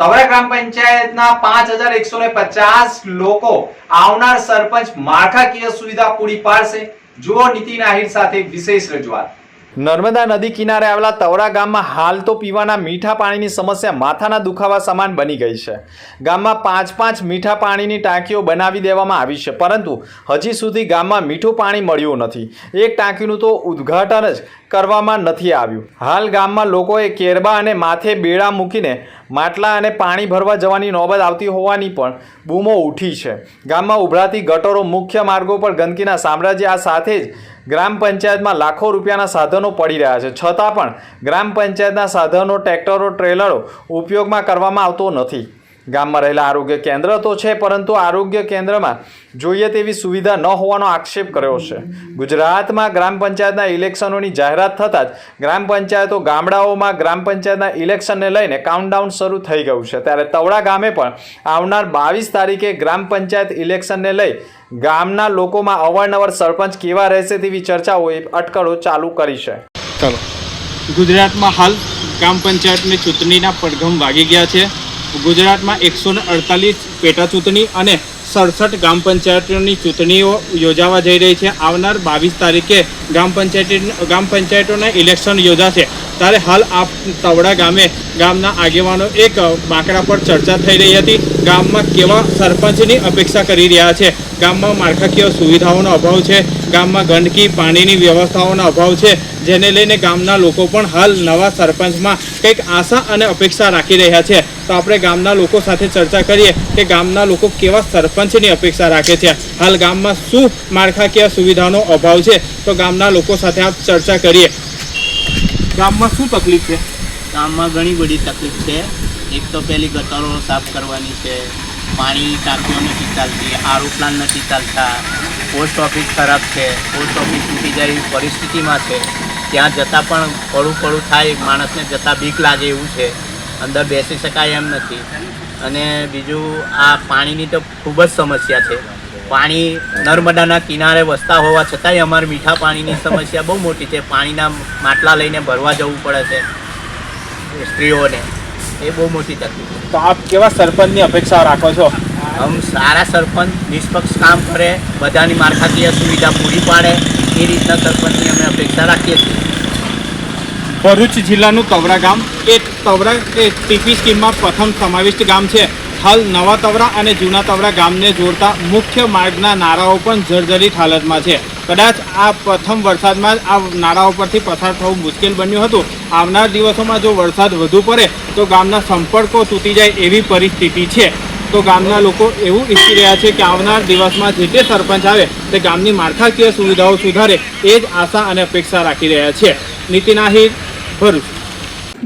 તવરા ગ્રામ પંચાયતના પાંચ હજાર એકસો ને પચાસ લોકો આવનાર સરપંચ માળખાકીય સુવિધા પૂરી પાડશે. જુઓ નીતિન આહિર સાથે વિશેષ રજૂઆત. નર્મદા નદી કિનારે આવેલા તવરા ગામમાં હાલ તો પીવાના મીઠા પાણીની સમસ્યા માથાના દુખાવા સમાન બની ગઈ છે. ગામમાં પાંચ પાંચ મીઠા પાણીની ટાંકીઓ બનાવી દેવામાં આવી છે, પરંતુ હજી સુધી ગામમાં મીઠું પાણી મળ્યું નથી. એક ટાંકીનું તો ઉદ્ઘાટન જ કરવામાં નથી આવ્યું. હાલ ગામમાં લોકોએ કેરબા અને માથે બેડા મૂકીને માટલા અને પાણી ભરવા જવાની નોબત આવતી હોવાની પણ બૂમો ઉઠી છે. ગામમાં ઉભરાતી ગટરો મુખ્ય માર્ગો પર ગંદકીના સામ્રાજ્ય, આ સાથે જ ગ્રામ પંચાયતમાં લાખો રૂપિયાના સાધનો પડી રહ્યા છે. છતાં પણ ગ્રામ પંચાયતના સાધનો, ટ્રેક્ટરો, ટ્રેલરો ઉપયોગમાં કરવામાં આવતો નથી. ગામમાં રહેલા આરોગ્ય કેન્દ્ર તો છે, પરંતુ આરોગ્ય કેન્દ્રમાં જોઈએ તેવી સુવિધા ન હોવાનો આક્ષેપ કર્યો છે. ગુજરાતમાં ગ્રામ પંચાયતના ઇલેક્શનોની જાહેરાત થતાં જ ગ્રામ પંચાયતો ગામડાઓમાં ગ્રામ પંચાયતના ઇલેક્શનને લઈને કાઉન્ટડાઉન શરૂ થઈ ગયું છે. ત્યારે તવડા ગામે પણ આવનાર બાવીસ તારીખે ગ્રામ પંચાયત ઇલેક્શનને લઈ ગામના લોકોમાં અવારનવાર સરપંચ કેવા રહેશે તેવી ચર્ચાઓએ અટકળો ચાલુ કરી છે. ચાલો. ગુજરાતમાં હાલ ગ્રામ પંચાયતની ચૂંટણીના પડઘમ વાગી ગયા છે. ગુજરાતમાં એકસો ને અડતાલીસ પેટા ચૂંટણી અને સડસઠ ગ્રામ પંચાયતોની ચૂંટણીઓ યોજાવા જઈ રહી છે. આવનાર બાવીસ તારીખે ગ્રામ પંચાયત, ગ્રામ પંચાયતોના ઇલેક્શન યોજાશે. ત્યારે હાલ આ તવડા ગામે ગામના આગેવાનો એક બાંકડા પર ચર્ચા થઈ રહી હતી. ગામમાં કેવા સરપંચની અપેક્ષા કરી રહ્યા છે? ગામમાં માળખાકીય સુવિધાઓનો અભાવ છે. ગામમાં ગંદકી, પાણીની વ્યવસ્થાઓનો અભાવ છે, જેને લઈને ગામના લોકો પણ હાલ નવા સરપંચમાં કંઈક આશા અને અપેક્ષા રાખી રહ્યા છે. તો આપણે ગામના લોકો સાથે ચર્ચા કરીએ કે ગામના લોકો કેવા સરપંચની અપેક્ષા રાખે છે. હાલ ગામમાં શું માળખાકીય સુવિધાનો અભાવ છે? તો ગામના લોકો સાથે આપ ચર્ચા કરીએ. ગામમાં શું તકલીફ છે? ગામમાં ઘણી બધી તકલીફ છે. એક તો પેલી ગટરો સાફ કરવાની છે, પાણી ટાંકીઓ નથી ચાલતી, આરો પ્લાન નથી ચાલતા. પોસ્ટ ઓફિસ ખરાબ છે પોસ્ટ ઓફિસ તૂટી જાય એવી પરિસ્થિતિમાં છે, ત્યાં જતાં પણ પડું પડું થાય, માણસને જતાં બીક લાગે એવું છે, અંદર બેસી શકાય એમ નથી. અને બીજું, આ પાણીની તો ખૂબ જ સમસ્યા છે. પાણી નર્મદાના કિનારે વસતા હોવા છતાંય અમારે મીઠા પાણીની સમસ્યા બહુ મોટી છે. પાણીના માટલા લઈને ભરવા જવું પડે છે સ્ત્રીઓને. એ બહુ મોટી તકલીફ તો આપ કેવા સરપંચની અપેક્ષા રાખો છો? આમ સારા સરપંચ નિષ્પક્ષ કામ કરે બધાની માળખાકીય સુવિધા પૂરી પાડે એ રીતના સરપંચની અમે અપેક્ષા રાખીએ છીએ. ભરૂચ જિલ્લાનું કવરા ગામ એ કવરા એ ટીપી સ્કીમમાં પ્રથમ સમાવિષ્ટ ગામ છે. હાલ નવા તવરા અને જૂના તવરા ગામને જોડતા મુખ્ય માર્ગના નારાઓ પણ જર્જરિત હાલતમાં છે. કદાચ આ પ્રથમ વરસાદમાં જ આ નારાઓ પરથી પસાર થવું મુશ્કેલ બન્યું હતું. આવનાર દિવસોમાં જો વરસાદ વધુ પડે, તો ગામના સંપર્કો તૂટી જાય એવી પરિસ્થિતિ છે. તો ગામના લોકો એવું ઈચ્છી રહ્યા છે કે આવનાર દિવસમાં જે તે સરપંચ આવે, તે ગામની માળખાકીય સુવિધાઓ સુધારે, એ જ આશા અને અપેક્ષા રાખી રહ્યા છે. નીતિન આહિર, ભરૂચ.